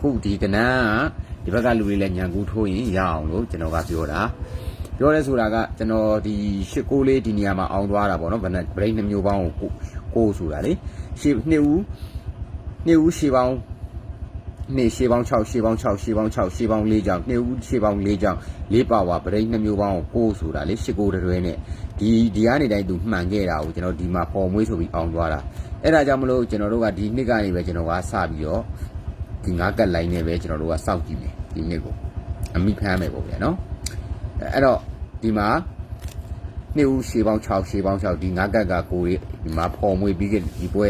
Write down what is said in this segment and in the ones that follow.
အခုဒီကနန်းကဒီဘက်ကလူတွေလည်းညံကူးထိုးရင်ရအောင်လို့ကျွန်တော်ကပြောတာပြောရဲဆိုတာကကျွန်တော်ဒီရှစ်ကိုလေးဒီနေရာမှာအောင်သွားတာပေါ့နော်ဗနက်ဘရိတ်နှမျိုးပေါင်းကိုကိုဆိုတာလေရှေနှစ်ဦးနှစ်ဦးရှေပေါင်းနှစ်ရှေပေါင်း6ရှေပေါင်း6ရှေပေါင်း6ရှေပေါင်း4ကြောင်နှစ်ဦးရှေပေါင်း4ကြောင်4ပါဝါဗရိတ်နှမျိုးပေါင်းကိုကိုဆိုတာလေရှစ်ကိုတွဲနဲ့ဒီဒီကနေတိုင်းသူမှန်ခဲ့တာကိုကျွန်တော်ဒီမှာပေါ်မွေးဆိုပြီးအောင်သွားတာအဲ့ဒါကြောင့်မလို့ကျွန်တော်တို့ကဒီနှစ်ကနေပဲကျွန်တော်ကစပြီးတော့ ဒီငါးကတ်လိုင်းနဲ့ပဲကျွန်တော်တို့ကစောင့်ကြည့်မယ်ဒီနှစ်ကိုအမိဖမ်းမယ်ပေါ့ဗျာနော်အဲအဲ့တော့ဒီမှာနှစ်ဦးရှေးပေါင်း6ရှေးပေါင်း6ဒီငါးကတ်ကကိုလေးဒီမှာဖော်မွေပြီးခဲ့ဒီပွဲ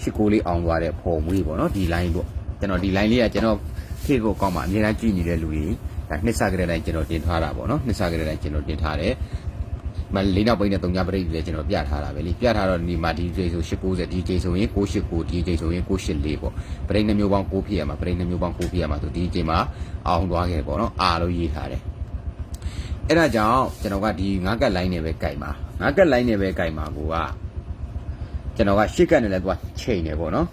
ရှစ်ကိုလေးအောင်သွားတဲ့ဖော်မွေပေါ့နော်ဒီ line ပေါ့ကျွန်တော်ဒီ line လေးကကျွန်တော်ခေတ်ကိုကောင်းမှအများကြီးကြည့်နေတဲ့လူတွေဒါနှစ်ဆကလေးတိုင်းကျွန်တော်တင်ထားတာပေါ့နော်နှစ်ဆကလေးတိုင်းကျွန်တော်တင်ထားတယ် မလေးနောက်ပိန်းနဲ့တုံညာပရိတ်လည်းကျွန်တော်ပြထားတာပဲလေပြထားတော့ဒီမှာဒီဂျိဆို890ဒီဂျိဆိုရင်989ဒီဂျိဆိုရင်984ပေါ့ပရိတ်နှမျိုးပေါင်း9ဖြစ်ရမှာပရိတ်နှမျိုးပေါင်း9ဖြစ်ရမှာဆိုဒီဂျိမှာအောင်သွားခဲ့ပေါ့နော်အားလို့ရေးထားတယ်အဲ့ဒါကြောင့်ကျွန်တော်ကဒီငါးကတ်လိုင်းနဲ့ပဲကြိုက်ပါငါးကတ်လိုင်းနဲ့ပဲကြိုက်ပါကိုကကျွန်တော်ကရှစ်ကတ်နဲ့လည်းသူကချိန်နေပေါ့နော်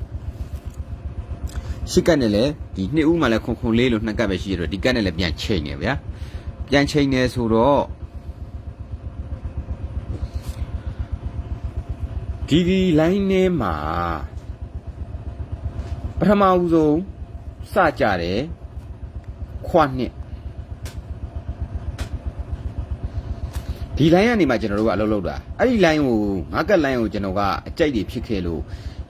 ရှစ်ကတ်နဲ့လည်းဒီနှစ်ဦးမှလည်းခွန်ခွန်လေးလို့နှစ်ကတ်ပဲရှိရတော့ဒီကတ်နဲ့လည်းပြန်ချိန်နေဗျာပြန်ချိန်နေဆိုတော့ ဒီဒီ line ထဲမှာပထမဦးဆုံးစကြတယ်ခွာနှစ်ဒီ line ကနေမှကျွန်တော်တို့ကအလုပ်လုပ်တာအဲ့ဒီ line ကိုငါးကက် line ကိုကျွန်တော်ကအကြိုက်တွေဖြစ်ခဲ့လို့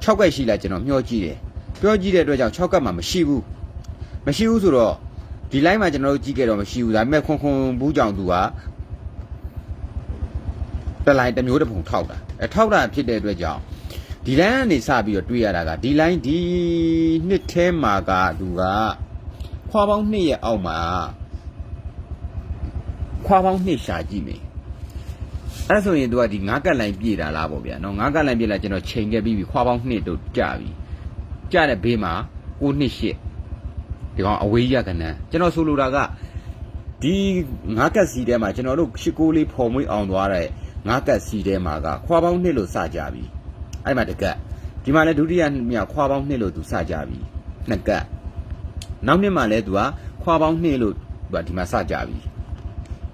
6ကက်ရှိလားကျွန်တော်မျှောကြည့်တယ်ပြောကြည့်တဲ့အတွက်ကြောင့်6ကက်မှမရှိဘူးမရှိဘူးဆိုတော့ဒီ line မှာကျွန်တော်တို့ကြည့်ခဲ့တော့မရှိဘူးဒါပေမဲ့ခွန်ခွန်ဘူးကြောင့်သူက တလိုင်းတစ်မျိုးတစ်ပုံထောက်တာအဲထောက်တာဖြစ်တဲ့အတွက်ကြောင့်ဒီလိုင်းကနေစပြီးတော့တွေးရတာကဒီလိုင်းဒီနှစ်ထဲမှာကသူကခွာပေါင်းနှစ်ရဲ့အောက်မှာခွာပေါင်းနှစ်ရှာကြည့်မယ်အဲ့ဒါဆိုရင်သူကဒီငါးကက်လိုင်းပြေးတာလားပေါ့ဗျာနော်ငါးကက်လိုင်းပြေးလာကျွန်တော်ချိန်ခဲ့ပြီးပြီခွာပေါင်းနှစ်တို့ကြာပြီကြာတဲ့ဘေးမှာ9နှစ်ရှစ်ဒီကောင်အဝေးရကနန်းကျွန်တော်ဆိုလိုတာကဒီငါးကက်စီထဲမှာကျွန်တော်တို့ရှစ်ကိုလေးဖော်မွေးအောင်သွားတဲ့ ငါးကတ်စီထဲမှာကခွာပေါင်းနှစ်လို့စကြပြီအဲ့မှာတကတ်ဒီမှာလည်းဒုတိယမြောက်ခွာပေါင်းနှစ်လို့သူစကြပြီနှစ်ကတ်နောက်နှစ်မှာလည်းသူကခွာပေါင်းနှစ်လို့သူကဒီမှာစကြပြီ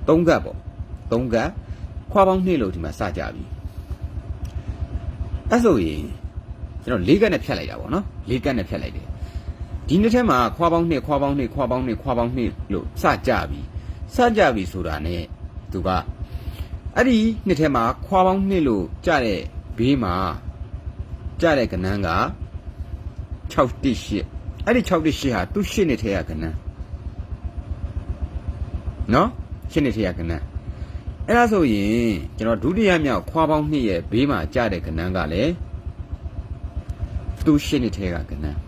သုံးကတ်ပေါ့သုံးကတ်ခွာပေါင်းနှစ်လို့ဒီမှာစကြပြီအဲ့ဆိုရင်ကျွန်တော်လေးကတ်နဲ့ဖြတ်လိုက်တာပေါ့နော်လေးကတ်နဲ့ဖြတ်လိုက်တယ်ဒီနှစ်ထဲမှာခွာပေါင်းနှစ်ခွာပေါင်းနှစ်ခွာပေါင်းနှစ်ခွာပေါင်းနှစ်လို့စကြပြီစကြပြီဆိုတာ ਨੇ သူက အဲ့ဒီနှစ်ထဲမှာခွာပေါင်းနှစ်လို့ကြတဲ့ဘေးမှာကြတဲ့ကနန်းက618အဲ့ဒီ618ဟာသူ့ရှစ်နှစ်ထဲကကနန်းနော်ရှစ်နှစ်ထဲကကနန်းအဲ့ဒါဆိုရင်ကျွန်တော်ဒုတိယမြောက်ခွာပေါင်းနှစ်ရဲ့ဘေးမှာကြတဲ့ကနန်းကလည်းသူ့ရှစ်နှစ်ထဲကကနန်း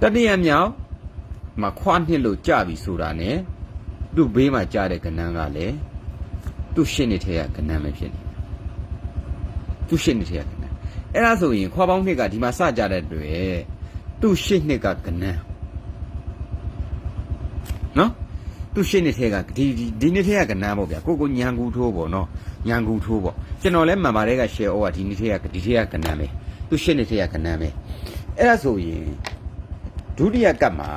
တတိယမြောက်မှာခွာနှစ်လို့ကြပြီဆိုတာ ਨੇ သူ့ဘေးမှာကြားတဲ့ကနန်းကလည်းသူ့ရှင်းနေထဲကကနန်းပဲဖြစ်နေတယ်သူ့ရှင်းနေထဲကကနန်းအဲ့ဒါဆိုရင်ခွာပေါင်းနှစ်ကဒီမှာစကြတဲ့တွေ့သူ့ရှင်းနှစ်ကကနန်းနော်သူ့ရှင်းနေထဲကဒီဒီဒီနှစ်ထဲကကနန်းပေါ့ဗျာကိုကိုညံကူထိုးပေါ့နော်ညံကူထိုးပေါ့ကျွန်တော်လည်းမှန်ပါတယ်က share over ဒီနှစ်ထဲကဒီထဲကကနန်းပဲသူ့ရှင်းနေထဲကကနန်းပဲအဲ့ဒါဆိုရင်ဒုတိယကပ်မှာ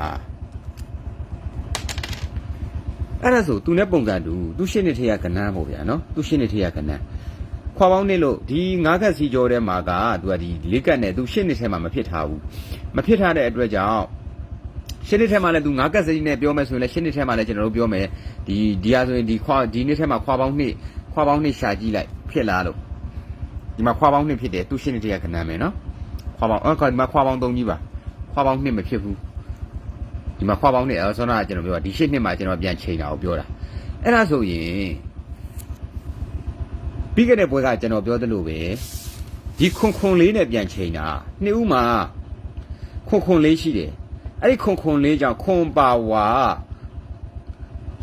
အဲ့ဒါဆိုသူနဲ့ပုံစံတူသူရှင်းနေထေရကနန်းပေါ့ဗျာနော်သူရှင်းနေထေရကနန်းခွာပေါင်းနေလို့ဒီငါးကက်စီကြောထဲမှာကသူကဒီလေးကက်နဲ့သူရှင်းနေထဲမှာမဖြစ်ထားဘူးမဖြစ်ထားတဲ့အတွက်ကြောင့်ရှင်းနေထဲမှာလည်းသူငါးကက်စီနဲ့ပြောမယ်ဆိုရင်လည်းရှင်းနေထဲမှာလည်းကျွန်တော်တို့ပြောမယ်ဒီဒီဟာဆိုရင်ဒီခွာဒီနေ့ထဲမှာခွာပေါင်းနှစ်ခွာပေါင်းနှစ်ရှာကြည့်လိုက်ဖြစ်လားလို့ဒီမှာခွာပေါင်းနှစ်ဖြစ်တယ်သူရှင်းနေထေရကနန်းပဲနော်ခွာပေါင်းအော်ဒီမှာခွာပေါင်းသုံးကြီးပါခွာပေါင်းနှစ်မဖြစ်ဘူး ဒီမှာခွာပေါင်းနဲ့အဲဆောနာကကျွန်တော်ပြောတာဒီရှစ်နှစ်မှာကျွန်တော်ပြန်ချိန်တာကိုပြောတာအဲ့ဒါဆိုရင်ပြီးခဲ့တဲ့ပွဲကကျွန်တော်ပြောသလိုပဲဒီခွန်ခွန်လေးနဲ့ပြန်ချိန်တာနှစ်ဦးမှာခွန်ခွန်လေးရှိတယ်အဲ့ဒီခွန်ခွန်လေးကြောင့်ခွန်ပါဝါ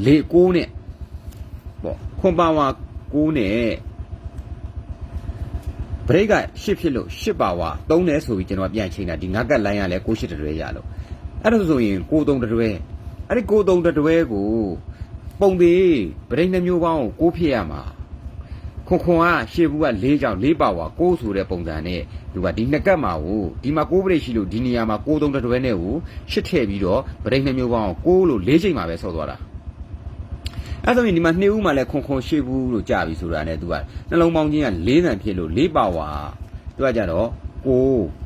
လေကိုးနဲ့ပေါ့ခွန်ပါဝါကိုးနဲ့ဘရိတ်ကရှစ်ဖြစ်လို့ရှစ်ပါဝါသုံးတယ်ဆိုပြီးကျွန်တော်ပြန်ချိန်တာဒီငါကတ်လိုင်းရလဲကိုရှစ်တရွဲရလို့ အဲ့ဒါဆိုရင်ကိုသုံးတတွဲအဲ့ဒီကိုသုံးတတွဲကိုပုံသေးဗရိတ်နှမျိုးပေါင်းကိုကိုဖြစ်ရမှာခွန်ခွန်ကရှေ့ဘူးက၄ကြောင်၄ပါဝါ6ဆိုတဲ့ပုံစံနဲ့သူကဒီနှစ်ကတ်မှာကိုဒီမှာ6ပရိတ်ရှိလို့ဒီနေရာမှာ6သုံးတစ်တွဲနဲ့ကိုရှစ်ထည့်ပြီးတော့ပရိတ်နှစ်မျိုးပေါင်း6လို့၄ချိန်မှာပဲဆော့သွားတာအဲ့ဆိုရင်ဒီမှာနှစ်ဦးမှာလည်းခွန်ခွန်ရှေ့ဘူးလို့ကြာပြီဆိုတာနဲ့သူကနှလုံးပေါင်းချင်းက၄တန်ဖြစ်လို့၄ပါဝါသူကကြတော့6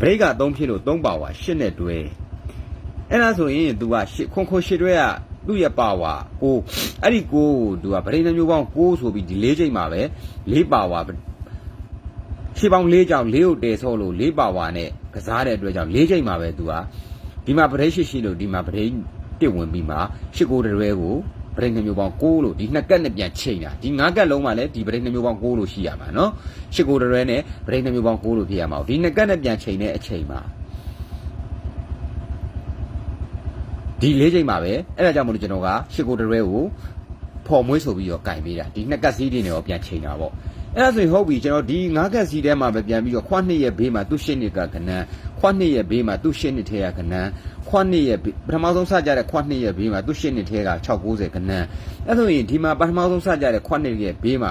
ပရိတ်က3ဖြစ်လို့3ပါဝါ8နဲ့တွဲအဲ့ဒါဆိုရင် तू ကခွန်ခွန်ရှစ်တွဲကသူ့ရဲ့ပါဝါကိုအဲ့ဒီကိုသူကဗရိဏမျိုးပေါင်း6ဆိုပြီးဒီ၄ချိန်မှာပဲ၄ပါဝါရှေးပေါင်း၄ကြောင်၄ကိုတည်ဆော့လို့၄ပါဝါနဲ့ကစားတဲ့အတွက်ကြောင့်၄ချိန်မှာပဲသူကဒီမှာဗရိရှိရှိလို့ဒီမှာဗရိတစ်ဝင်ပြီးမှရှစ်ကိုတရွဲကို ဗရိဏမျိုးပေါင်း6လို့ဒီနှစ်ကက်နဲ့ပြန်ချိန်တာဒီ၅ကက်လုံးမှာလည်းဒီဗရိဏမျိုးပေါင်း6လို့ရှိရမှာနော်ရှစ်ကိုတရွဲနဲ့ဗရိဏမျိုးပေါင်း6လို့ဖြစ်ရမှာဒီနှစ်ကက်နဲ့ပြန်ချိန်တဲ့အချိန်မှာဒီ၄ချိန်မှာပဲအဲ့ဒါကြောင့်မလို့ကျွန်တော်ကရှစ်ကိုတရွဲကိုဖော်မွေးဆိုပြီးတော့ကင်ပေးတာဒီနှစ်ကက်စီးတွေနဲ့တော့ပြန်ချိန်တာပေါ့ အဲ့ဒါဆိုရင်ဟုတ်ပြီကျွန်တော်ဒီငါးကက်စီးထဲမှာပဲပြန်ပြီးတော့ခွနှစ်ရဲ့ဘေးမှာသူ့ရှစ်နှစ်ကကနန်းခွနှစ်ရဲ့ဘေးမှာသူ့ရှစ်နှစ်ထဲကကနန်းခွနှစ်ရဲ့ဘေးပထမဆုံးစကြတဲ့ခွနှစ်ရဲ့ဘေးမှာသူ့ရှစ်နှစ်ထဲက690ကနန်းအဲ့ဆိုရင်ဒီမှာပထမဆုံးစကြတဲ့ခွနှစ်ရဲ့ဘေးမှာ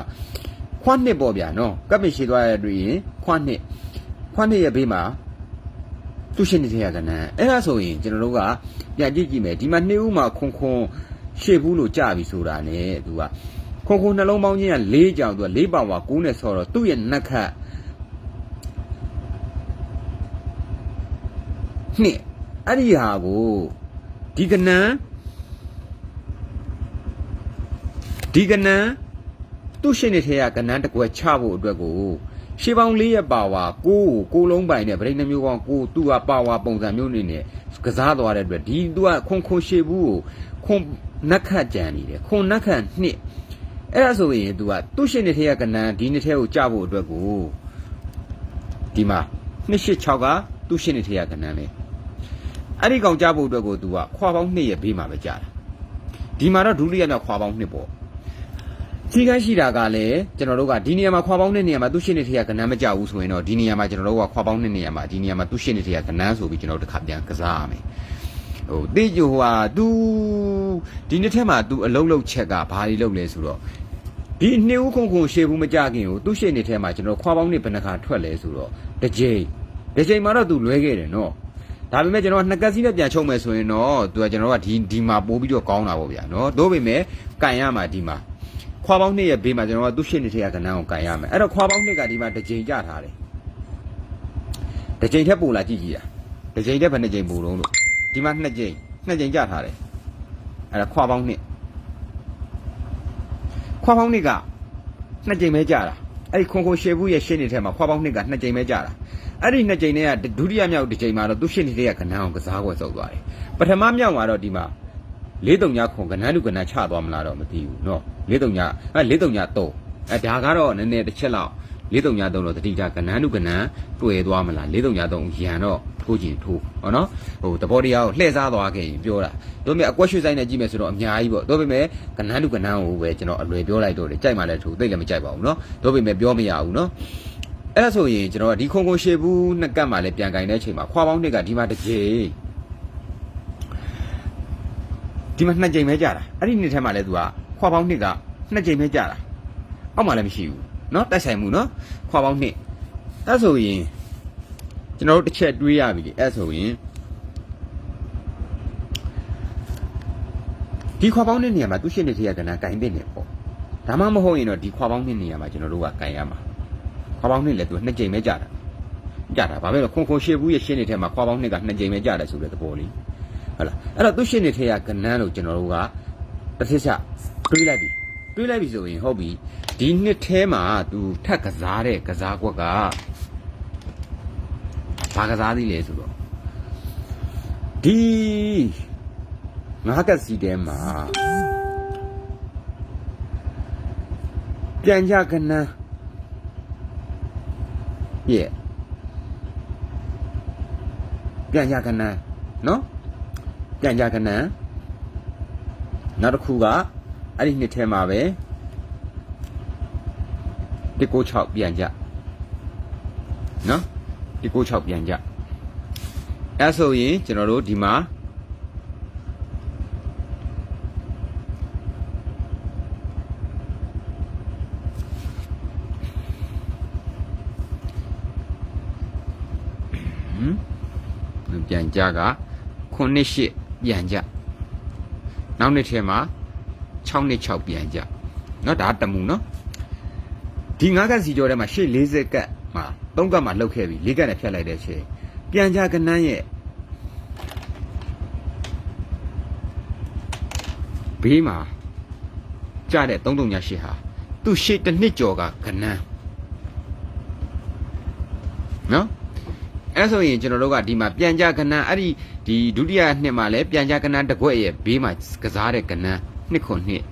ခွနှစ်ပေါ့ဗျာနော်ကပ်ပင်ရှိသွားရတဲ့တွေ့ရင်ခွနှစ်ခွနှစ်ရဲ့ဘေးမှာသူ့ရှင်းနေတဲ့ကနန်းအဲ့ဒါဆိုရင်ကျွန်တော်တို့ကပြန်ကြည့်ကြည့်မယ်ဒီမှာနှစ်ဦးမှာခွန်ခွန်ရှေ့ဘူးလို့ကြပြီဆိုတာ ਨੇ သူက ခွန်ခွန်နှလုံးပေါင်းချင်းက၄ကြောင်သူက၄ပါဝါ9နဲ့ဆော်တော့သူ့ရဲ့နက်ခတ်နှစ်အဲ့ဒီဟာကိုဒီကနန်းဒီကနန်းသူ့ရှင်းနေထဲကကနန်းတကွယ်ချဖို့အတွက်ကိုရှေးပေါင်း၄ရက်ပါဝါ6ကို6လုံးပိုင်နဲ့ဗရိတ်နှမျိုးပေါင်း6သူကပါဝါပုံစံမျိုးနေနဲ့ကစားသွားတဲ့အတွက်ဒီသူကခွန်ခွန်ရှေဘူးကိုခွန်နက်ခတ်ကြံနေတယ်ခွန်နက်ခတ်နှစ် အဲ့ဒါဆိုရင် तू ကသူ့ရှင်းနေထဲကကနန်းဒီနှစ်ထဲကိုကြဖို့အတွက်ကိုဒီမှာ286ကသူ့ရှင်းနေထဲကကနန်းလေအဲ့ဒီကောင်ကြဖို့အတွက်ကို तू ကခွာပေါင်း2ရဲ့ဘေးမှာပဲကြာတာဒီမှာတော့ဒုတိယမြောက်ခွာပေါင်း2ပေါ့ကြီးကန်းရှိတာကလည်းကျွန်တော်တို့ကဒီနေရာမှာခွာပေါင်းတဲ့နေရာမှာသူ့ရှင်းနေထက်ကနန်းမကြဘူးဆိုရင်တော့ဒီနေရာမှာကျွန်တော်တို့ကခွာပေါင်းတဲ့နေရာမှာဒီနေရာမှာသူ့ရှင်းနေထက်ကနန်းဆိုပြီးကျွန်တော်တို့တစ်ခါပြန်ကစားရမယ် ဟိုတေးကြဟိုဟာ तू ဒီနေ့ထဲမှာ तू အလုံးလုံးချက်ကဘာတွေလုပ်လဲဆိုတော့ဒီနှစ်ဦးခုံခုံရှေ့ဘူးမကြခင်ကိုသူ့ရှင်းနေထဲမှာကျွန်တော်ခွာပေါင်းနေဘယ်နှခါထွက်လဲဆိုတော့တစ်ချိန်တစ်ချိန်မှာတော့ तू လွဲခဲ့တယ်နော်ဒါပေမဲ့ကျွန်တော်ကနှစ်ကက်စီးနဲ့ပြန်ချုပ်မယ်ဆိုရင်တော့သူကကျွန်တော်ကဒီဒီမှာပို့ပြီးတော့ကောင်းတာပေါ့ဗျာနော်သို့ပေမဲ့ကန်ရမှာဒီမှာခွာပေါင်းနှစ်ရဲ့ဘေးမှာကျွန်တော်ကသူ့ရှင်းနေတဲ့ကဏ္ဍကိုကန်ရမယ်အဲ့တော့ခွာပေါင်းနှစ်ကဒီမှာတစ်ချိန်ကြထားတယ်တစ်ချိန်ထက်ပိုလာကြည့်ကြည့်တာတစ်ချိန်ထက်ဘယ်နှစ်ချိန်ပိုတော့လို့ ဒီမှာနှစ်ချိန်နှစ်ချိန်ကြထားတယ်အဲ့ဒါခွာပေါင်းနှစ်ခွာပေါင်းနှစ်ကနှစ်ချိန်ပဲကြတာအဲ့ဒီခွန်ခွန်ရှေဘူးရဲ့ရှင်းနေတဲ့မှာခွာပေါင်းနှစ်ကနှစ်ချိန်ပဲကြတာအဲ့ဒီနှစ်ကြိမ်နဲ့ကဒုတိယမြောက်တစ်ကြိမ်မှာတော့သူရှင်းနေတဲ့ကကဏ္ဍအောင်ကစားကွယ်ဆုပ်သွားတယ်ပထမမြောက်မှာတော့ဒီမှာလေးတုံညာခွန်ကဏ္ဍလူကဏ္ဍချသွားမလားတော့မသိဘူးเนาะလေးတုံညာအဲလေးတုံညာ3အဲဒါကတော့နည်းနည်းတစ်ချက်လောက် 439တော့တတိတာကဏ္ဍနုကဏ္ဍတွေ့သွားမလား439ရန်တော့ထိုးကျင်ထိုးဟုတ်နော်ဟိုသဘောတရားကိုလှည့်စားသွားခဲ့ရင်ပြောတာတို့မြအကွက်ရွှေဆိုင်နဲ့ကြည့်မယ်ဆိုတော့အများကြီးပေါ့တို့ပေမဲ့ကဏ္ဍနုကဏ္ဍကိုပဲကျွန်တော်အလွယ်ပြောလိုက်တော့တယ်ကြိုက်မှလည်းထိုးသိလည်းမကြိုက်ပါဘူးနော်တို့ပေမဲ့ပြောမရဘူးနော်အဲ့ဒါဆိုရင်ကျွန်တော်ဒီခုံခုံရှေဘူးနှစ်ကတ်မှလည်းပြန်ကင်တဲ့အချိန်မှာခွာပေါင်းနှစ်ကဒီမှာတစ်ကြိမ်ဒီမှာနှစ်ကြိမ်ပဲကြာတာအဲ့ဒီနှစ်ထဲမှာလည်း तू ကခွာပေါင်းနှစ်ကနှစ်ကြိမ်ပဲကြာတာအောက်မှာလည်းမရှိဘူး เนาะတိုက်ဆိုင်မှုเนาะခွာပေါင်းနှစ်အဲ့ဆိုရင်ကျွန်တော်တို့တစ်ချက်တွေးရပြီလေအဲ့ဆိုရင်ဒီခွာပေါင်းနှစ်နေရာမှာသူရှင်းနေတဲ့ကဏ္ဍကင်တဲ့နေပေါ့ဒါမှမဟုတ်ရင်တော့ဒီခွာပေါင်းနှစ်နေရာမှာကျွန်တော်တို့ကကင်ရမှာခွာပေါင်းနှစ်လည်းသူနှစ်ကြိမ်ပဲကြာတာကြာတာဘာပဲလို့ခွန်ခွန်ရှေ့ဘူးရဲ့ရှင်းနေတဲ့မှာခွာပေါင်းနှစ်ကနှစ်ကြိမ်ပဲကြာတယ်ဆိုတဲ့သဘောလေးဟုတ်လားအဲ့တော့သူရှင်းနေတဲ့ကကဏ္ဍလို့ကျွန်တော်တို့ကတစ်ချက်ချက်တွေးလိုက်ပြီ တွေးလိုက်ပြီဆိုရင်ဟုတ်ပြီဒီနှစ်ထဲမှာသူထက်ကစားတဲ့ကစားကွက်ကဘာကစားသေးလဲဆိုတော့ဒီငါးကစီတဲမှာပြန်ကြကနန်းရဲ့ပြန်ကြကနန်းနော်ပြန်ကြကနန်းနောက်တစ်ခုက အဲ့ဒီနှစ်ထဲမှာပဲ196ပြန်ကြနော်196ပြန်ကြအဲ့ဆိုရင်ကျွန်တော်တို့ဒီမှာပြန်ကြက9နှစ်ရှစ်ပြန်ကြနောက်နှစ်ထဲမှာ 6နှစ်6ပြန်ကြเนาะဒါတမှုเนาะဒီငါးကတ်စီကျော်ထဲမှာရှေ့40ကတ်မှာ3ကတ်မှာလှုပ်ခဲ့ပြီ4ကတ်နဲ့ဖြတ်လိုက်တဲ့အချိန်ပြန်ကြကနန်းရဲ့ဘေးမှာကြတဲ့338ဟာသူ့ရှေ့တစ်နှစ်ကျော်ကကနန်းနော်အဲ့ဆိုရင်ကျွန်တော်တို့ကဒီမှာပြန်ကြကနန်းအဲ့ဒီဒီဒုတိယနှစ်မှာလည်းပြန်ကြကနန်းတစ်ခွက်ရဲ့ဘေးမှာကစားတဲ့ကနန်း နှစ်ခွန်နှစ်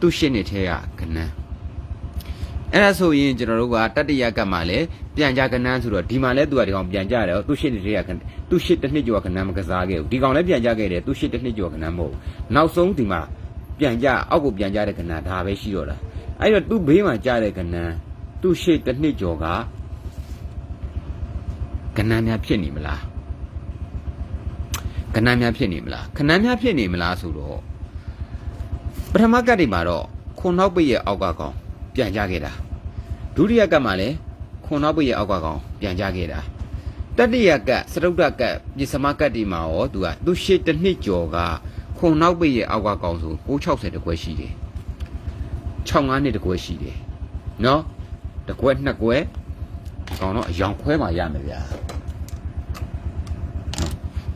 သူ့ရှစ်နှစ်ထဲကကနန်းအဲ့ဒါဆိုရင်ကျွန်တော်တို့ကတတိယကတ်မှာလည်းပြန်ကြကနန်းဆိုတော့ဒီမှာလည်းသူကဒီကောင်ပြန်ကြတယ်သူ့ရှစ်နှစ်ထဲကသူ့ရှစ်တစ်နှစ်ကျော်ကကနန်းမကစားခဲ့ဘူးဒီကောင်လည်းပြန်ကြခဲ့တယ်သူ့ရှစ်တစ်နှစ်ကျော်ကနန်းမဟုတ်ဘူးနောက်ဆုံးဒီမှာပြန်ကြအောက်ကိုပြန်ကြတဲ့ကနန်းဒါပဲရှိတော့တာအဲ့တော့သူ့ဘေးမှာကြတဲ့ကနန်းသူ့ရှစ်တစ်နှစ်ကျော်ကကနန်းများဖြစ်နေမလားကနန်းများဖြစ်နေမလားခနန်းများဖြစ်နေမလားဆိုတော့ ပထမကတ်တွေမှာတော့ခွန်နောက်ပိတ်ရဲ့အောက်ကကောင်ပြန်ကြခဲ့တာဒုတိယကတ်မှာလည်းခွန်နောက်ပိတ်ရဲ့အောက်ကကောင်ပြန်ကြခဲ့တာတတိယကတ်စတုတ္တကတ်ပြစ္စမကတ်ဒီမှာရောသူကသူရှေ့တစ်နှစ်ကျော်ကခွန်နောက်ပိတ်ရဲ့အောက်ကကောင်ဆို660တကွဲရှိတယ်65နှစ်တကွဲရှိတယ်နော်တကွဲနှစ်ကွဲဒီကောင်တော့အယောင်ခွဲမှရမယ်ဗျာ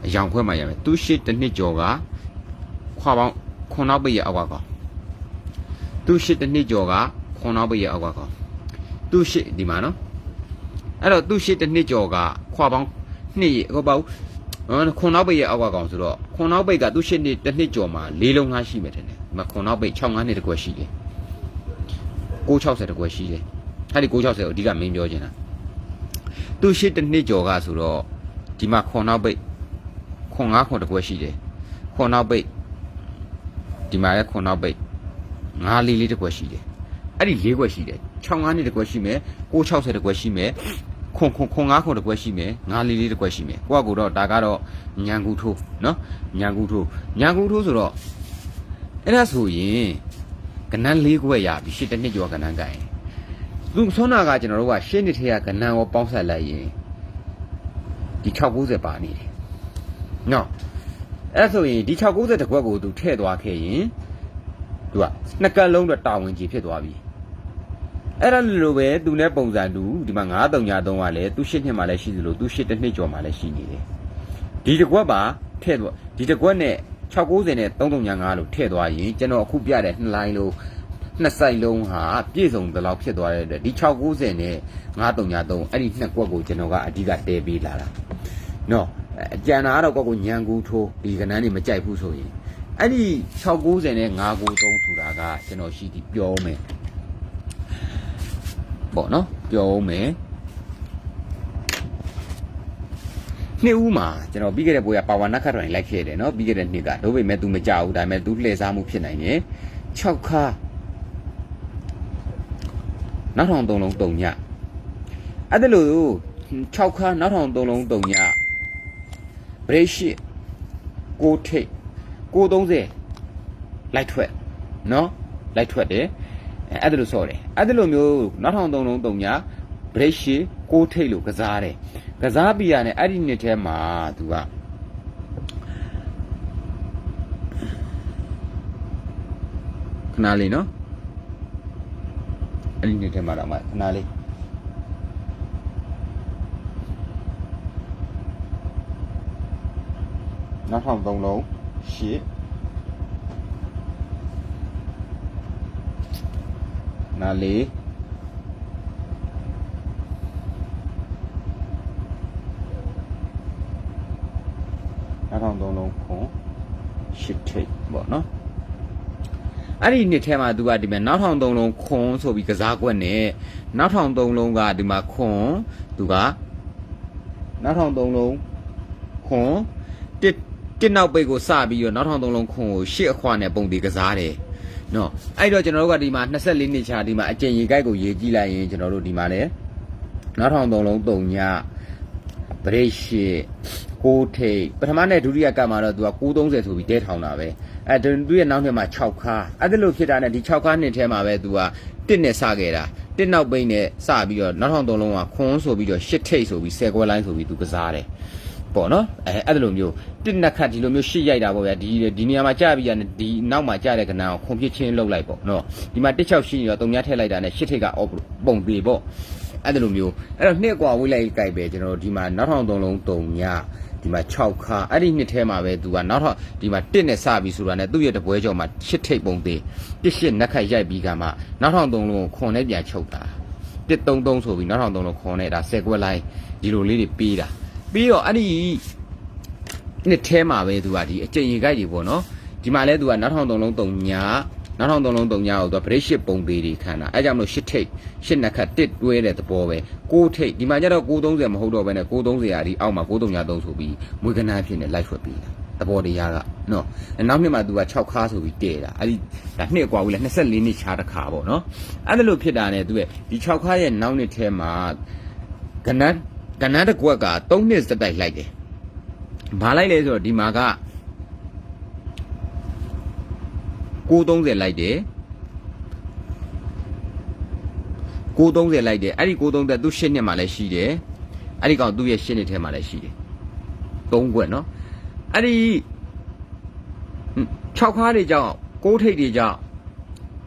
အယောင်ခွဲမှရမယ်သူရှိတစ်နှစ်ကျော်ကခွာပေါင်း ခွန်နောက်ပိတ်ရဲ့အောက်ကကောင်သူရှိတစ်နှစ်ကျော်ကခွန်နောက်ပိတ်ရဲ့အောက်ကကောင်သူရှိဒီမှာနော်အဲ့တော့သူရှိတစ်နှစ်ကျော်ကခွာပေါင်းနှစ်ရဟောပေါ့ခွန်နောက်ပိတ်ရဲ့အောက်ကကောင်ဆိုတော့ခွန်နောက်ပိတ်ကသူရှိနှစ်တစ်နှစ်ကျော်မှာလေးလုံးလားရှိမယ်တဲ့မခွန်နောက်ပိတ်65နှစ်တကွက်ရှိတယ်660တကွက်ရှိတယ်အဲ့ဒီ660ကိုအဓိကမင်းပြောချင်တာသူရှိတစ်နှစ်ကျော်ကဆိုတော့ဒီမှာခွန်နောက်ပိတ်ခွန်9ခွန်တစ်ခွက်ရှိတယ်ခွန်နောက်ပိတ် ဒီမှာလည်းခွန်နောက်ပိတ်9လေးလေးတစ်ခွက်ရှိတယ်အဲ့ဒီ၄ခွက်ရှိတယ်65နှစ်တစ်ခွက်ရှိမယ်660တစ်ခွက်ရှိမယ်ခွန်ခွန်ခွန်9ခွန်တစ်ခွက်ရှိမယ်9လေးလေးတစ်ခွက်ရှိမယ်ကိုကကိုတော့ဒါကတော့ညံကူထိုးနော်ညံကူထိုးညံကူထိုးဆိုတော့အဲ့ဒါဆိုရင်ကနန်း၄ခွက်ရပြီရှစ်တစ်နှစ်ကျော်ကနန်းကင်သူဆွမ်းနာကကျွန်တော်တို့ကရှစ်နှစ်ထဲကကနန်းကိုပေါင်းဆက်လိုက်ရင်ဒီ690ပါနေတယ်နော် အဲ့ဆိုရင်ဒီ690တကွက်ကိုသူထည့်သွားခဲ့ရင်သူကနှစ်ကတ်လုံးတော့တာဝန်ကြီးဖြစ်သွားပြီအဲ့ဒါလိုပဲသူနဲ့ပုံစံတူဒီမှာ9333ကလည်းသူရှစ်နှစ်မှလည်းရှိသလိုသူရှစ်တစ်နှစ်ကျော်မှလည်းရှိနေတယ်ဒီတကွက်ပါထည့်သွားဒီတကွက်နဲ့690နဲ့335လို့ထည့်သွားရင်ကျွန်တော်အခုပြတဲ့နှစ်လိုင်းလုံးနှစ်ဆိုင်လုံးဟာပြည့်စုံသလောက်ဖြစ်သွားတဲ့အတွက်ဒီ690နဲ့933အဲ့ဒီနှစ်ကွက်ကိုကျွန်တော်ကအဓိကတဲပေးလာတာနော် အကြံတာကတော့ကိုယ့်ကိုညံကူထိုးဒီကနန်းနေမကြိုက်ဘူးဆိုရင်အဲ့ဒီ690နဲ့993ထူတာကကျွန်တော်ရှိသည်ပြောမယ်ပေါ့နော်ပြောမယ်နှစ်ဦးမှာကျွန်တော်ပြီးခဲ့တဲ့ပွဲကပါဝါနက်ခတ်တိုင်းလိုက်ခဲ့တယ်နော်ပြီးခဲ့တဲ့နှစ်ကတို့ပေမဲ့ तू မကြောက်ဘူးဒါပေမဲ့ तू လှည့်စားမှုဖြစ်နိုင်တယ်6ခါနောက်ထောင်3လုံးတုံညအဲ့ဒါလို့6ခါနောက်ထောင်3လုံးတုံည ဘရိတ်ရှိကိုထိတ်ကို30လိုက်ထွက်နော်လိုက်ထွက်တယ်အဲအဲ့ဒါလို့ဆော့တယ်အဲ့ဒါလို့မျိုးနောက်ထောင်သုံးလုံးတုံညာဘရိတ်ရှိကိုထိတ်လို့ကစားတယ်ကစားပြီးရနဲ့အဲ့ဒီနှစ်ထဲမှာသူကခဏလေးနော်အဲ့ဒီနှစ်ထဲမှာတော့မှခဏလေး နောက်ထောင်သုံးလုံးရှစ်နာလေးနောက်ထောင်သုံးလုံးခွန်ရှစ်ထိပ်ပေါ့နော်အဲ့ဒီနှစ်ထဲမှာသူကဒီမှာနောက်ထောင်သုံးလုံးခွန်ဆိုပြီးကစားကွက်နဲ့နောက်ထောင်သုံးလုံးကဒီမှာခွန်သူကနောက်ထောင်သုံးလုံးခွန်တစ် တစ်နောက်ပိတ်ကိုစပြီးတော့နောက်ထောင်သုံးလုံးခွန်ကိုရှစ်အခွာနဲ့ပုံတည်ကစားတယ်နော်အဲ့တော့ကျွန်တော်တို့ကဒီမှာ24နှစ်ချာဒီမှာအကျဉ်ရေကိုက်ကိုရေးကြည့်လိုက်ရင်ကျွန်တော်တို့ဒီမှာလည်းနောက်ထောင်သုံးလုံးတုံညဗရိတ်ရှိကိုထိတ်ပထမနဲ့ဒုတိယကပ်မှာတော့သူက930ဆိုပြီးတဲထောင်တာပဲအဲသူရဲ့နောက်နှစ်မှာ6ခါအဲ့ဒါလို့ဖြစ်တာနဲ့ဒီ6ခါနှစ်ထဲမှာပဲသူကတစ်နဲ့စခဲ့တာတစ်နောက်ပိတ်နဲ့စပြီးတော့နောက်ထောင်သုံးလုံးကခွန်းဆိုပြီးတော့ရှစ်ထိတ်ဆိုပြီး10ခွဲလိုင်းဆိုပြီးသူကစားတယ် ပေါ့နော်အဲအဲ့လိုမျိုးတစ်နှစ်ခတ်ဒီလိုမျိုးရှစ်ရိုက်တာပေါ့ဗျာဒီဒီနေရာမှာကြာပြီးရတယ်ဒီနောက်မှာကြာတဲ့ကဏ္ဍကိုခုံပြစ်ချင်းလောက်လိုက်ပေါ့နော်ဒီမှာတစ်ချောက်ရှိနေတော့တုံများထည့်လိုက်တာနဲ့ရှစ်ထိတ်ကအော်ပုံပေပေါ့အဲ့လိုမျိုးအဲ့တော့နှစ်กว่าဝိလိုက်ကြိုက်ပဲကျွန်တော်တို့ဒီမှာနောက်ထောင်သုံးလုံးတုံညဒီမှာ6ခါအဲ့ဒီနှစ်ထဲမှာပဲသူကနောက်ထောင်ဒီမှာ1နဲ့စပြီးဆိုတာနဲ့သူ့ရဲ့တပွဲကြော်မှာရှစ်ထိတ်ပုံသေးတစ်ရှစ်နက်ခတ်ရိုက်ပြီးကမှနောက်ထောင်သုံးလုံးကိုခွန်နဲ့ပြန်ချုပ်တာ133ဆိုပြီးနောက်ထောင်သုံးလုံးခွန်နဲ့ဒါ10ကွက်လိုက်ဒီလိုလေးတွေပေးတာ ပြီးတော့အဲ့ဒီ နှစ်ထဲမှာပဲသူကဒီအကျင့်ရေကြိုက်တွေပေါ့နော်ဒီမှာလဲသူကနောက်ထောင်သုံးလုံးတုံညာနောက်ထောင်သုံးလုံးတုံညာကိုသူက break ship ပုံသေးတွေခံတာအဲကြောင့်မလို့ရှစ်ထိတ်ရှစ်နှစ်ခတ်တစ်တွဲတဲ့သဘောပဲကိုးထိတ်ဒီမှာကျတော့930မဟုတ်တော့ဘဲနဲ့930ရာဒီအောက်မှာ933ဆိုပြီးမွေးကနားဖြစ်နေလိုက်ထွက်ပြီးတာသဘောတရားကနော်နောက်နှစ်မှာသူက6ခါဆိုပြီးတည့်တာအဲ့ဒီဒါနှစ်กว่าဘူးလဲ24နှစ်ခြားတစ်ခါပေါ့နော်အဲ့ဒါလို့ဖြစ်တာ ਨੇ သူရဲ့ဒီ6ခါရဲ့နောက်နှစ်ထဲမှာကနန်း ကနန်းတစ်ကွက်က3နှစ်စတိုက်လိုက်တယ်ဘာလိုက်လဲဆိုတော့ဒီမှာက930လိုက်တယ်930လိုက်တယ်အဲ့ဒီ930သူ့ရှစ်နှစ်မှာလည်းရှိတယ်အဲ့ဒီကောင်သူ့ရဲ့ရှစ်နှစ်ထဲမှာလည်းရှိတယ်3ခွက်နော်အဲ့ဒီ6ခါးတွေကြောင့်6ထိပ်တွေကြောင့်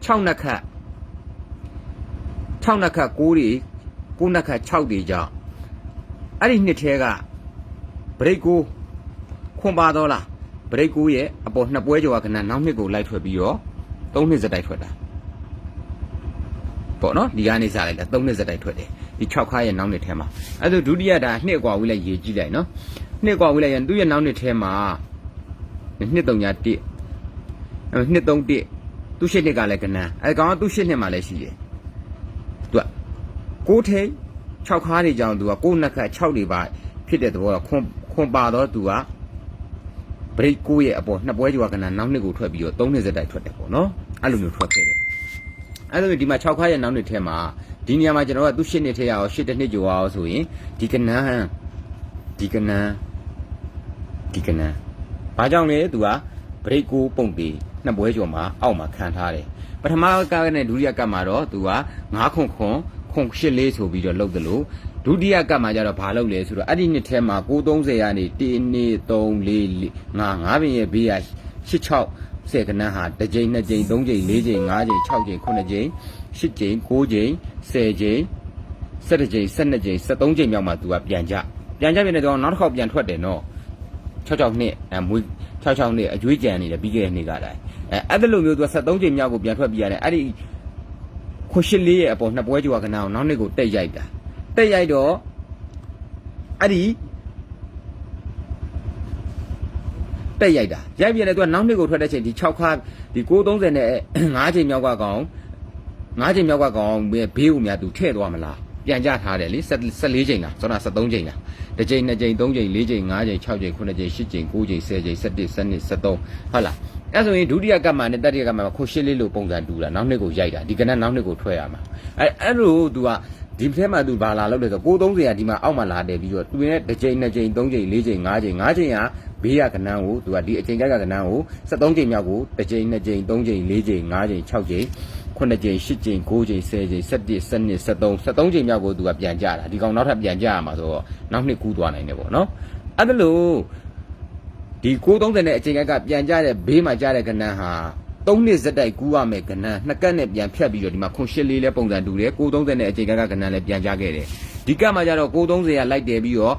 6နှစ်ခတ်6နှစ်ခတ်6တွေ9နှစ်ခတ်6တွေကြောင့် အဲ့ဒီနှစ်ထဲက break ကိုခွန်ပါတော့လားဘရိတ်ကူရဲ့အပေါ်နှစ်ပွဲကျော်ကခဏနောက်နှစ်ကိုလိုက်ထွက်ပြီးတော့သုံးနှစ်စက်တိုက်ထွက်တာပေါ့နော်ဒီကနေစားလိုက်တာသုံးနှစ်စက်တိုက်ထွက်တယ်ဒီ6ခါရဲ့နောက်နှစ်ထဲမှာအဲ့ဒါဒုတိယဒါနှစ်กว่าဝိလိုက်ရေးကြည့်လိုက်နော်နှစ်กว่าဝိလိုက်ရင်သူ့ရဲ့နောက်နှစ်ထဲမှာနှစ်3ညာ1နှစ်3 1သူ့ရှစ်နှစ်ကလည်းကနန်းအဲကောင်ကသူ့ရှစ်နှစ်မှာလည်းရှိတယ်သူကကိုးထိတ် 6ခါတွေကြောင်သူကကိုးနှစ်ခတ်6တွေပါဖြစ်တဲ့သဘောကခွန်ခွန်ပါတော့သူက break 9ရဲ့အပေါ်နှစ်ပွဲကျော်ကဏ္ဍနောက်နှစ်ကိုထွက်ပြီးတော့3နှစ်စက်တိုက်ထွက်တယ်ပေါ့နော်အဲ့လိုမျိုးထွက်ခဲ့တယ်အဲ့လိုမျိုးဒီမှာ6ခါရဲ့နောက်နှစ်ထဲမှာဒီနေရာမှာကျွန်တော်ကသူ့8နှစ်ထဲရအောင်8တစ်နှစ်ကျော်အောင်ဆိုရင်ဒီကဏ္ဍဒီကဏ္ဍဒီကဏ္ဍဘာကြောင့်လဲသူက break 9ပုံသေးနှစ်ပွဲကျော်မှာအောက်မှာခံထားတယ်ပထမကနဲ့ဒုတိယကမှာတော့သူက9ခွန်ခွန် ခွန်8လေးဆိုပြီးတော့လုပ်တယ်လို့ဒုတိယကမှာကျတော့ဘာလုပ်လဲဆိုတော့အဲ့ဒီနှစ်ထဲမှာ930ကနေ1 2 3 4 5 5ပင်ရဲ့ဘေးက86ဆယ်ကနန်းဟာတစ်ကြိမ်နှစ်ကြိမ်သုံးကြိမ်လေးကြိမ်ငါးကြိမ်6ကြိမ်9ကြိမ်10ကြိမ်9ကြိမ်10ကြိမ်17ကြိမ်12ကြိမ်13ကြိမ်မြောက်မှသူကပြန်ကြပြန်ကြပြန်တဲ့တော့နောက်တစ်ခေါက်ပြန်ထွက်တယ်နော်66နှစ်အမွေး66နှစ်အကျွေးကြံနေတယ်ပြီးခဲ့တဲ့နေ့ကတိုင်းအဲအဲ့ဒါလိုမျိုးသူက73ကြိမ်မြောက်ကိုပြန်ထွက်ပြီးရတယ်အဲ့ဒီ ခွရှစ်လေးရဲ့အပေါ်နှစ်ပွဲကျော်ကနာအောင်နောက်နေ့ကိုတိတ်ရိုက်တာတိတ်ရိုက်တော့အဲ့ဒီတက်ရိုက်တာရိုက်ပြတယ်သူကနောက်နှစ်ကိုထွက်တဲ့ချိန်ဒီ6ခါဒီ930နဲ့5ချိန်မြောက်ကကောင်5ချိန်မြောက်ကကောင်ဘေးကိုများသူထည့်သွားမလားပြန်ကြထားတယ်လေ14ချိန်လားဆိုတော့73ချိန်လားတစ်ချိန်နှစ်ချိန်သုံးချိန်လေးချိန်၅ချိန်6ချိန်9ချိန်10ချိန်9ချိန်10ချိန်17 12 13ဟုတ်လား အဲ့ဆိုရင်ဒုတိယကမ္မနဲ့တတိယကမ္မမှာခိုရှစ်လေးလို့ပုံစံတူတာနောက်နှစ်ကိုရိုက်တာဒီကနေ့နောက်နှစ်ကိုထွက်ရမှာအဲ့အဲ့လို तू ကဒီထဲမှာ तू ဘာလာလုပ်လဲဆို930ကဒီမှာအောက်မှာလာတယ်ပြီးတော့ तू နဲ့တစ်ချိန်နှစ်ချိန်သုံးချိန်လေးချိန်၅ချိန်၅ချိန်ကဘေးရကနန်းကို तू ကဒီအချိန်ကြိုက်ကကနန်းကို73ချိန်မြောက်ကိုတစ်ချိန်နှစ်ချိန်သုံးချိန်လေးချိန်၅ချိန်6ချိန်9ကြိမ်10ကြိမ်9ကြိမ်10ကြိမ်17 12 13 13ကြိမ်မြောက်ကိုသူကပြန်ကြတာဒီကောင်နောက်ထပ်ပြန်ကြရမှာဆိုတော့နောက်နှစ်ကူးသွားနိုင်တယ်ပေါ့နော်အဲ့ဒါလို့ ဒီ930နဲ့အချိန်ကပြန်ကြတဲ့ဘေးမှာကြတဲ့ကဏ္ဍဟာ3နှစ်ဇက်တိုက်ကူးရမယ်ကဏ္ဍနှစ်ကတ်နဲ့ပြန်ဖြတ်ပြီးတော့ဒီမှာခွန်ရှစ်လေးလဲပုံစံတူတယ်930နဲ့အချိန်ကကဏ္ဍလည်းပြန်ကြခဲ့တယ်ဒီကတ်မှာကြတော့930ကလိုက်တယ်ပြီးတော့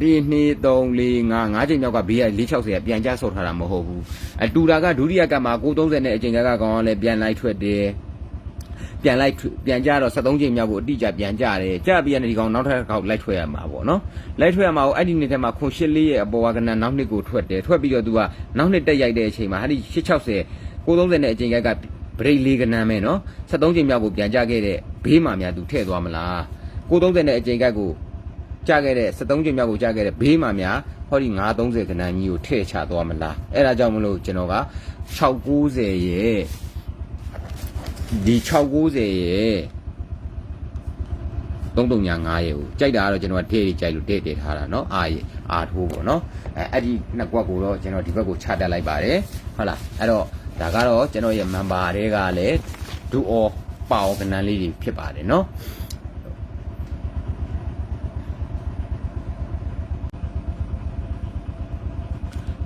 ဒီ2 3 4 5 5ချိန်မြောက်ကဘေးက460ကပြန်ကြဆော့ထားတာမဟုတ်ဘူးအတူတာကဒုတိယကတ်မှာ930နဲ့အချိန်ကကကောင်ကလည်းပြန်လိုက်ထွက်တယ် ပြန်လိုက်ပြန်ကြတော့73ချိန်မြောက်ကိုအတိအကျပြန်ကြတယ်ကြပြီးရတဲ့ဒီကောင်နောက်ထပ်တစ်ခေါက်လိုက်ထွက်ရမှာပေါ့နော်လိုက်ထွက်ရမှာကိုအဲ့ဒီနေ့ထဲမှာခွန်ရှစ်လေးရဲ့အပေါ်ကကဏ္ဍနောက်နှစ်ကိုထွက်တယ်ထွက်ပြီးတော့သူကနောက်နှစ်တက်ရိုက်တဲ့အချိန်မှာအဲ့ဒီ860 930နဲ့အချိန်ကကဘရိတ်လေးကဏ္ဍမဲနော်73ချိန်မြောက်ကိုပြန်ကြခဲ့တဲ့ဘေးမှာများသူထည့်သွားမလား930နဲ့အချိန်ကကိုကြခဲ့တဲ့73ချိန်မြောက်ကိုကြခဲ့တဲ့ဘေးမှာများဟောဒီ930ကဏ္ဍကြီးကိုထည့်ချသွားမလားအဲ့ဒါကြောင့်မလို့ကျွန်တော်က690ရဲ့ ဒီ690ရဲ့339ရဲ့ကိုကြိုက်တာကတော့ကျွန်တော်ကဒဲ့ကြိုက်လို့ဒဲ့တည်ထားတာเนาะအာရအာထိုးပေါ့เนาะအဲအဲ့ဒီနှစ်ကွက်ကိုတော့ကျွန်တော်ဒီဘက်ကိုချတက်လိုက်ပါတယ်ဟုတ်လားအဲ့တော့ဒါကတော့ကျွန်တော်ရဲ့ member တွေကလည်းဒူအောပေါကနန်းလေးတွေဖြစ်ပါတယ်เนาะ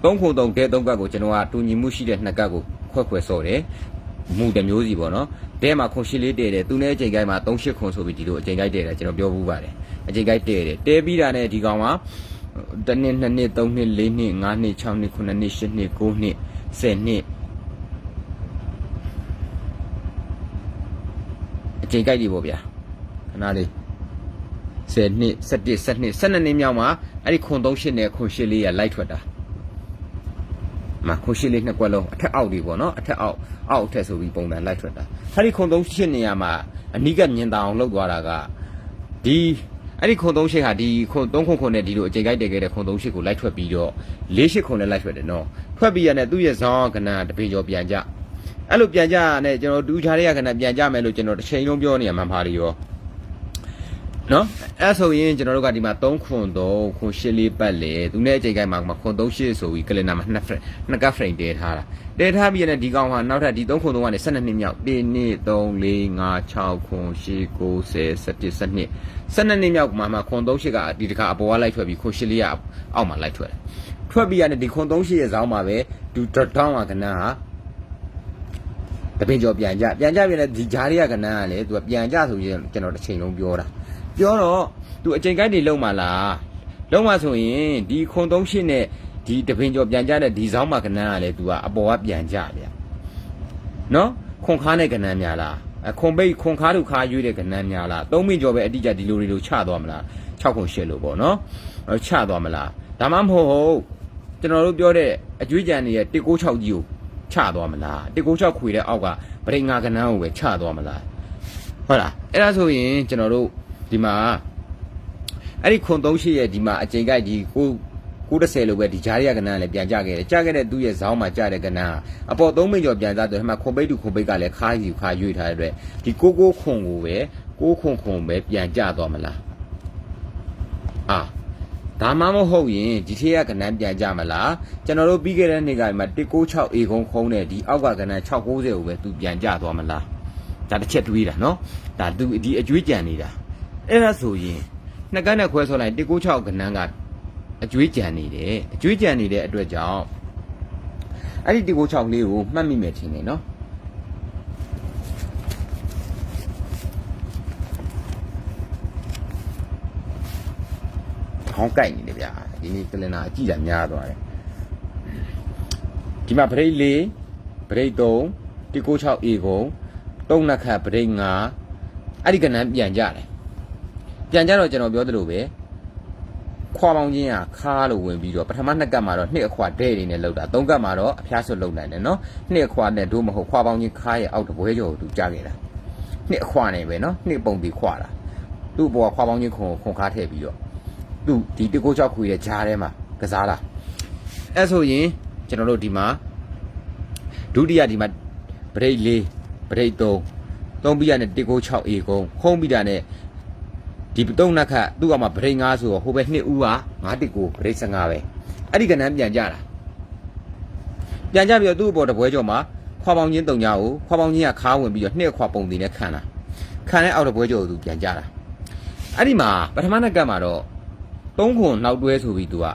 သုံးခုသုံးတဲသုံးကတ်ကိုကျွန်တော်ကတူညီမှုရှိတဲ့နှစ်ကတ်ကိုခွက်ခွက်စော့တယ် မူတစ်မျိုးစီပေါ့နော်တဲမှာခွန်ရှိလေးတဲတယ်သူနဲ့အချိန်ကိုင်းမှာ38ခွန်ဆိုပြီးဒီလိုအချိန်ကိုင်းတဲတယ်ကျွန်တော်ပြောဘူးပါတယ်အချိန်ကိုင်းတဲတယ်တဲပြီးတာနဲ့ဒီကောင်ကတစ်နှစ်နှစ်နှစ်သုံးနှစ်လေးနှစ်ငါးနှစ်6နှစ်9နှစ်10နှစ်9နှစ်10နှစ်အချိန်ကိုက်ကြီးပေါ့ဗျာခဏလေး10နှစ်17 17 12နှစ်မြောက်မှာအဲ့ဒီခွန်38နဲ့ခွန်8လေးရလိုက်ထွက်တာ မှာခွန်ရှိလေးနှစ်ကွက်လုံးအထက်အောက်တွေပေါ့နော်အထက်အောက်အောက်အထက်ဆိုပြီးပုံစံလိုက်ထွက်တာအဲ့ဒီခွန်သုံးရှစ်နေရာမှာအနိကမြင်တာအောင်လုပ်သွားတာကဒီအဲ့ဒီခွန်သုံးရှစ်ဟာဒီခွန်သုံးခွန်ခွန်နဲ့ဒီလိုအချိန်ကြိုက်တည်ခဲ့တဲ့ခွန်သုံးရှစ်ကိုလိုက်ထွက်ပြီးတော့လေးရှစ်ခွန်နဲ့လိုက်ထွက်တယ်နော်ထွက်ပြီးရတဲ့သူ့ရဲ့ဇောင်းကဏ္ဍတပေကျော်ပြန်ကြအဲ့လိုပြန်ကြရတဲ့ကျွန်တော်ဒူးချားတွေကကဏ္ဍပြန်ကြမယ်လို့ကျွန်တော်တစ်ချိန်လုံးပြောနေရမှန်ပါလေရော နော်အဲ့ဆိုရင်ကျွန်တော်တို့ကဒီမှာ3ခွန်3ခွန်8လေးပတ်လေသူနဲ့အချိန်တိုင်းမှာခွန်3 8ဆိုပြီးကလင်နာမှာ2 frame 2က frame တဲထားတာတဲထားပြီးရင်ဒီကောင်ဟာနောက်ထပ်ဒီ3ခွန်3ကနေ12နှစ်မြောက်1 2 3 4 5 6ခွန်8 9 10 17 12 12နှစ်မြောက်မှာမှာခွန်3 8ကဒီတခါအပေါ်ကလိုက်ထွက်ပြီးခွန်8လေးကအောက်မှာလိုက်ထွက်တယ်ထွက်ပြီးရင်ဒီခွန်3 8ရဲ့ဇောင်းမှာပဲဒူတောင်းကကနန်းဟာတပင်ကျော်ပြန်ကြပြန်ကြပြန်တဲ့ဒီဂျားတွေကကနန်းကလေသူကပြန်ကြဆိုရင်ကျွန်တော်တစ်ချိန်လုံးပြောတာ ပြောတော့သူအချိန်ကိုက်တွေလုံးမလားလုံးမဆိုရင်ဒီခွန်သုံးရှစ်နဲ့ဒီတပင်ကျော်ပြန်ကြတဲ့ဒီဆောင်မှာကနန်းကလည်း तू ကအပေါ်ကပြန်ကြဗျာနော်ခွန်ခါနဲ့ကနန်းများလားအခွန်ပိတ်ခွန်ခါတို့ခါရွေးတဲ့ကနန်းများလားသုံးမင်းကျော်ပဲအတိအကျဒီလိုတွေလိုချသွားမလား6ခွန်8လို့ပေါ့နော်အဲ့ချသွားမလားဒါမှမဟုတ်ကျွန်တော်တို့ပြောတဲ့အကျွေးကြံတွေရဲ့196ကြီးကိုချသွားမလား196ခွေတဲ့အောက်ကဗရိတ်ငါကနန်းကိုပဲချသွားမလားဟုတ်လားအဲ့ဒါဆိုရင်ကျွန်တော်တို့ ဒီမှာအဲ့ဒီခွန်38ရဲ့ဒီမှာအချိန်ကြိုက်ဒီကို90လို့ပဲဒီဂျားရကနန်းလည်းပြန်ကြခဲ့တယ်ကြခဲ့တဲ့သူ့ရဲ့ဇောင်းမှာကြတဲ့ကနန်းအပေါ်3မိနစ်ကျော်ပြန်ကြတယ်ဟိုမှာခွန်ပိတ်တူခွန်ပိတ်ကလည်းခါးယူခါရွေ့ထားတဲ့အတွက်ဒီကိုကိုခွန်ကိုပဲကိုခွန်ခွန်ပဲပြန်ကြသွားမလားအာဒါမှမဟုတ်ရင်ဒီထက်ကကနန်းပြန်ကြမလားကျွန်တော်တို့ပြီးခဲ့တဲ့နေ့ကမှ196 A ခုံခုံးတဲ့ဒီအောက်ကကနန်း690ကိုပဲသူပြန်ကြသွားမလားဒါတစ်ချက်တွေးတာနော်ဒါသူဒီအကျွေးကြံနေတာ အဲ့ဒါဆိုရင်နှစ်ကန်းနဲ့ခွဲဆောလိုက်196ကနန်းကအကျွေးကြံနေတယ်အကျွေးကြံနေတဲ့အတွက်ကြောင့်အဲ့ဒီ196လေးကိုမှတ်မိမယ်ထင်တယ်နော်ခေါင်းကိုက်နေတယ်ဗျာဒီနေ့ကလင်နာအကြည့်တာများသွားတယ်ဒီမှာဗရိတ်၄ဗရိတ်3 196 A ကုံ3နှစ်ခတ်ဗရိတ်5အဲ့ဒီကနန်းပြန်ကြတယ် ပြန်ကြတော့ကျွန်တော်ပြောသလိုပဲခွာပေါင်းချင်းကခါလို့ဝင်ပြီးတော့ပထမနှစ်ကတ်မှာတော့နှစ်အခွာဒဲ့နေနဲ့လောက်တာသုံးကတ်မှာတော့အဖျားဆွတ်လောက်နိုင်တယ်နော်နှစ်အခွာနဲ့တို့မဟုတ်ခွာပေါင်းချင်းခါရဲ့အောက်တပွဲကျော်ကိုသူကြားခဲ့တာနှစ်အခွာနဲ့ပဲနော်နှစ်ပုံပြီးခွာတာသူ့ဘောကခွာပေါင်းချင်းခွန်ခွန်ခါထည့်ပြီးတော့သူ့ဒီတကိုးချောက်ခွေရဲ့ဂျားထဲမှာကစားတာအဲ့ဆိုရင်ကျွန်တော်တို့ဒီမှာဒုတိယဒီမှာဗရိတ်၄ဗရိတ်3သုံးပြီးရတဲ့တကိုး6 A ကုန်းခုံးပြီးတာနဲ့ ဒီတုံးနှက်ခတ်သူ့ကမှဗရိတ်ငါဆိုတော့ဟိုဘက်နှစ်ဦးက9တစ်ကိုဗရိတ်15ပဲအဲ့ဒီကနန်းပြန်ကြတာပြန်ကြပြီးတော့သူ့အပေါ်တပွဲကျော်မှာခွာပေါင်းချင်းတုံညာကိုခွာပေါင်းချင်းကခါဝင်ပြီးတော့နှစ်ခွာပုံတင်နဲ့ခံတာခံတဲ့အောက်တပွဲကျော်ကိုသူပြန်ကြတာအဲ့ဒီမှာပထမနှစ်ကတ်မှာတော့3ခွန်နောက်တွဲဆိုပြီးသူက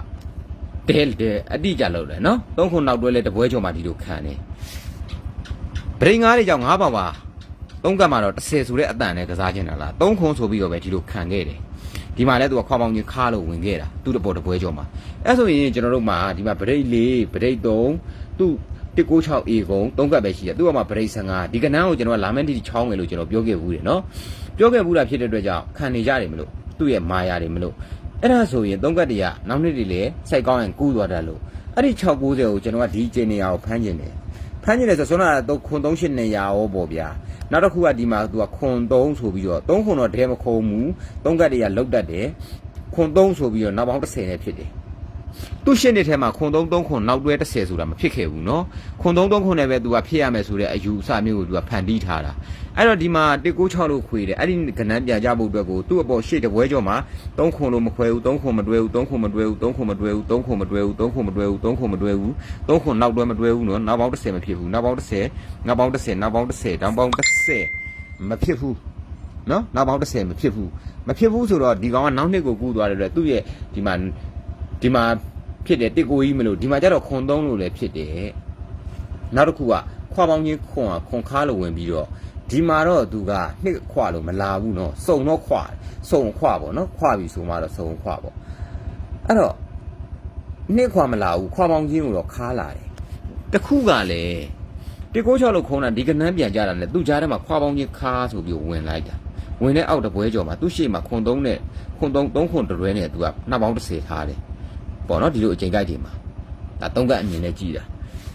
တဲတဲအတိကြလောက်တယ်နော်3ခွန်နောက်တွဲလဲတပွဲကျော်မှာဒီလိုခံတယ်ဗရိတ်ငါတွေကြောင့်9ပါပါ သုံးကတ်မှာတော့30ဆိုတဲ့အတန်နဲ့ကစားခြင်းတာလားသုံးခွန်ဆိုပြီးတော့ပဲဒီလိုခံခဲ့တယ်ဒီမှာလဲသူကခွာပေါင်းကြီးခါလို့ဝင်ခဲ့တာသူ့တပေါ်တပွဲကျော်မှာအဲ့ဆိုရင်ကျွန်တော်တို့မှာဒီမှာဗရိတ်၄ဗရိတ်3သူ့196 A ကုံသုံးကတ်ပဲရှိတယ်သူကမှဗရိတ်15ဒီကနန်းကိုကျွန်တော်ကလာမန်တီချောင်းငယ်လို့ကျွန်တော်ပြောခဲ့ဘူးတယ်နော်ပြောခဲ့ဘူးတာဖြစ်တဲ့အတွက်ကြောင့်ခံနေကြတယ်မလို့သူ့ရဲ့မာယာတွေမလို့အဲ့ဒါဆိုရင်သုံးကတ်တည်းကနောက်နှစ်တွေလည်းစိုက်ကောင်းရင်ကူးသွားတယ်လို့အဲ့ဒီ690ကိုကျွန်တော်ကဒီကျင်းနေရအောင်ဖမ်းကျင်တယ် ဖမ်းကျင်တယ်ဆိုဆွမ်းနာတော့ခွန်38နေရာရောပေါ့ဗျာနောက်တစ်ခုကဒီမှာသူကခွန်3ဆိုပြီးတော့3ခွန်တော့ဒဲမခုံဘူး3ကတ်တည်းကလောက်တတ်တယ်ခွန်3ဆိုပြီးတော့နောက်ပေါင်း30နဲ့ဖြစ်တယ် သူရှင်းတဲ့ထဲမှာခွန်3 3ခွန်နောက်တွဲ30ဆိုတာမဖြစ်ခဲ့ဘူးเนาะခွန်3 3ခွန်နဲ့ပဲသူကဖြစ်ရမယ်ဆိုတဲ့အယူအဆမျိုးကိုသူကဖန်တီးထားတာအဲ့တော့ဒီမှာ196လို့ခွေတယ်အဲ့ဒီကဏ္ဍပြန်ကြဖို့အတွက်ကိုသူ့အပေါ်ရှေ့တပွဲကျော်မှာ3ခွန်လို့မခွဲဘူး3ခွန်မတွဲဘူး3ခွန်မတွဲဘူး3ခွန်မတွဲဘူး3ခွန်မတွဲဘူး3ခွန်မတွဲဘူး3ခွန်မတွဲဘူး3ခွန်နောက်တွဲမတွဲဘူးเนาะနောက်ပေါင်း30မဖြစ်ဘူးနောက်ပေါင်း30နောက်ပေါင်း30နောက်ပေါင်း30တောင်ပေါင်း30မဖြစ်ဘူး နော်နောက်ပေါင်း30မဖြစ်ဘူးမဖြစ်ဘူးဆိုတော့ဒီကောင်ကနောက်နှစ်ကိုကူးသွားတယ်အတွက်သူ့ရဲ့ဒီမှာ ဒီမှာဖြစ်တယ်တစ်ကိုကြီးမလို့ဒီမှာကျတော့ခွန်သုံးလို့လည်းဖြစ်တယ်နောက်တစ်ခုကခွာပေါင်းချင်းခွန်ကခွန်ခါလို့ဝင်ပြီးတော့ဒီမှာတော့သူကနှစ်ခွာလို့မလာဘူးနော်စုံတော့ခွာစုံခွာပေါ့နော်ခွာပြီဆိုမှတော့စုံခွာပေါ့အဲ့တော့နှစ်ခွာမလာဘူးခွာပေါင်းချင်းကိုတော့ခါလာတယ်တခုကလည်းတစ်ကိုချောက်လို့ခုံးတာဒီကနန်းပြန်ကြတာနဲ့သူ့ကြားထဲမှာခွာပေါင်းချင်းခါဆိုပြီးဝင်လိုက်တာဝင်တဲ့အောက်တပွဲကျော်မှာသူ့ရှေ့မှာခွန်သုံးနဲ့ခွန်သုံးသုံးခွန်တရွဲနဲ့သူကနှစ်ပေါင်း30ထားတယ် ပေါ့နော်ဒီလိုအချိန်ကြိုက်တွေမှာဒါသုံးကအမြင်နဲ့ကြည်တာ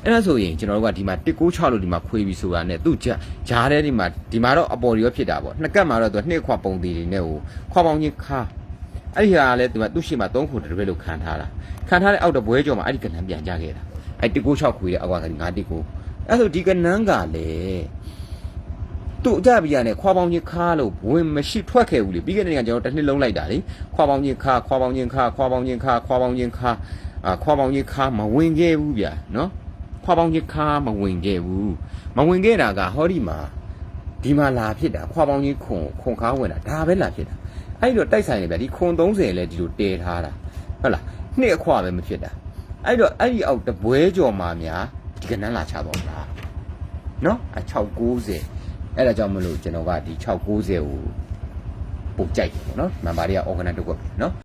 အဲ့ဒါဆိုရင်ကျွန်တော်တို့ကဒီမှာ196လို့ဒီမှာခွေးပြီးဆိုတာနဲ့သူ့ဂျာဂျားတဲ့ဒီမှာဒီမှာတော့အပေါ်ရောဖြစ်တာပေါ့နှစ်ကတ်မှာတော့သူနှစ်ခွပုံသေးတွေနဲ့ဟိုခွာပေါင်းချင်းခါအဲ့ဒီဟာကလည်းဒီမှာသူ့ရှိမှာ3ခုတရွေးလို့ခံထားတာခံထားတဲ့အောက်တပွဲကြော်မှာအဲ့ဒီကနန်းပြန်ကြခဲ့တာအဲ့196ခွေးတဲ့အောက်ကငါ196အဲ့ဆိုဒီကနန်းကလည်း သူ့အကြပြရနဲ့ခွာပေါင်းချင်းခါလို့ဝင်မရှိထွက်ခဲ့ဘူးလေပြီးခဲ့တဲ့နေ့ကကျွန်တော်တစ်နှစ်လုံးလိုက်တာလေခွာပေါင်းချင်းခါခွာပေါင်းချင်းခါခွာပေါင်းချင်းခါခွာပေါင်းချင်းခါအာခွာပေါင်းချင်းခါမဝင်ခဲ့ဘူးဗျာနော်ခွာပေါင်းချင်းခါမဝင်ခဲ့ဘူးမဝင်ခဲ့တာကဟောဒီမှာဒီမှာလာဖြစ်တာခွာပေါင်းချင်းခွန်ခွန်ခါဝင်တာဒါပဲလာဖြစ်တာအဲ့တော့တိုက်ဆိုင်နေဗျာဒီခွန်30လဲဒီလိုတည်ထားတာဟုတ်လားနှစ်အခွပဲမဖြစ်တာအဲ့တော့အဲ့ဒီအောက်တပွဲကြော်မှာများဒီကနန်းလာချတော့တာနော်အ690 အဲ့ဒါကြောင့်မလို့ကျွန်တော်ကဒီ690ကိုပို့ကြိုက်တယ်ပေါ့နော်မန်ပါတွေက organize တစ်ခုပဲနော်။